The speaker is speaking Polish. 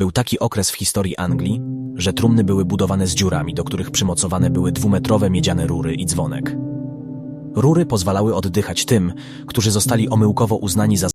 Był taki okres w historii Anglii, że trumny były budowane z dziurami, do których przymocowane były dwumetrowe miedziane rury i dzwonek. Rury pozwalały oddychać tym, którzy zostali omyłkowo uznani za